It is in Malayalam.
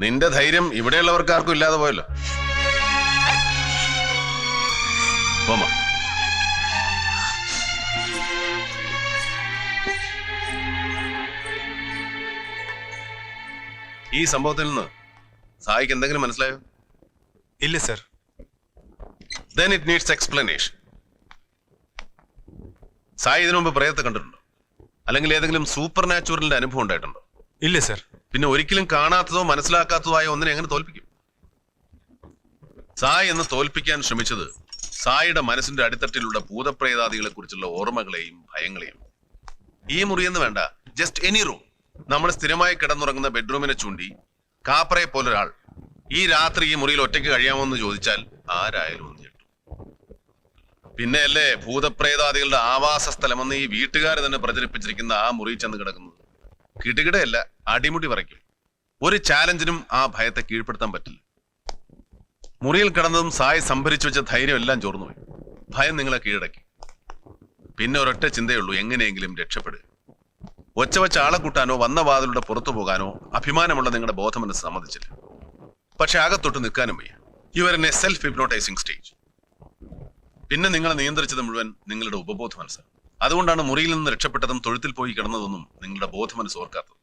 നിന്റെ ധൈര്യം ഇവിടെയുള്ളവർക്ക് ആർക്കും ഇല്ലാതെ പോയല്ലോ. ഈ സംഭവത്തിൽ നിന്ന് സായിക്ക് എന്തെങ്കിലും മനസ്സിലായോ? ഇല്ല sir. Then it needs explanation Sai ഇതിനു മുമ്പ് പ്രേതത്തെ കണ്ടിട്ടുണ്ടോ? അല്ലെങ്കിൽ ഏതെങ്കിലും സൂപ്പർ നാച്ചുറലിന്റെ അനുഭവം ഉണ്ടായിട്ടുണ്ടോ? ഇല്ല സർ പിന്നെ ഒരിക്കലും കാണാത്തതോ മനസ്സിലാക്കാത്തതോ ആയ ഒന്നിനെ എങ്ങനെ തോൽപ്പിക്കും? സായി എന്ന് തോൽപ്പിക്കാൻ ശ്രമിച്ചത് സായിയുടെ മനസ്സിന്റെ അടിത്തട്ടിലുള്ള ഭൂതപ്രേതാദികളെ കുറിച്ചുള്ള ഓർമ്മകളെയും ഭയങ്ങളെയും. ഈ മുറിയെന്ന് വേണ്ട. ജസ്റ്റ് എനി റൂം നമ്മൾ സ്ഥിരമായി കിടന്നുറങ്ങുന്ന ബെഡ്റൂമിനെ ചൂണ്ടി കാപ്പറയെ പോലൊരാൾ ഈ രാത്രി ഈ മുറിയിൽ ഒറ്റയ്ക്ക് കഴിയാമോ എന്ന് ചോദിച്ചാൽ ആരായാലും പിന്നെ അല്ലേ ഭൂതപ്രേതാദികളുടെ ആവാസ സ്ഥലമെന്ന് ഈ വീട്ടുകാർ തന്നെ പ്രചരിപ്പിച്ചിരിക്കുന്ന ആ മുറി ചെന്ന് കിടക്കുന്നത്. കിടുകിടയല്ല അടിമുടി വരയ്ക്കും. ഒരു ചാലഞ്ചിനും ആ ഭയത്തെ കീഴ്പ്പെടുത്താൻ പറ്റില്ല. മുറിയിൽ കിടന്നതും സായി സംഭരിച്ചു വെച്ച ധൈര്യം എല്ലാം ചോർന്നുപോയി ഭയം നിങ്ങളെ കീഴടക്കി. പിന്നെ ഒരൊറ്റ ചിന്തയുള്ളൂ എങ്ങനെയെങ്കിലും രക്ഷപ്പെടുക. ഒച്ച വെച്ച ആളെ കൂട്ടാനോ വന്ന വാതിലൂടെ പുറത്തു പോകാനോ അഭിമാനമുള്ള നിങ്ങളുടെ ബോധമനസ് സമ്മതിച്ചില്ല. പക്ഷെ അകത്തൊട്ട് നിൽക്കാനും വയ്യ. Your a self hypnotising stage പിന്നെ നിങ്ങളെ നിയന്ത്രിച്ചത് മുഴുവൻ നിങ്ങളുടെ ഉപബോധ മനസ്സാണ് അതുകൊണ്ടാണ് മുറിയിൽ നിന്ന് രക്ഷപ്പെട്ടതും തൊഴുത്തിൽ പോയി കിടന്നതൊന്നും നിങ്ങളുടെ ബോധമനസ് ഓർക്കാത്തത്.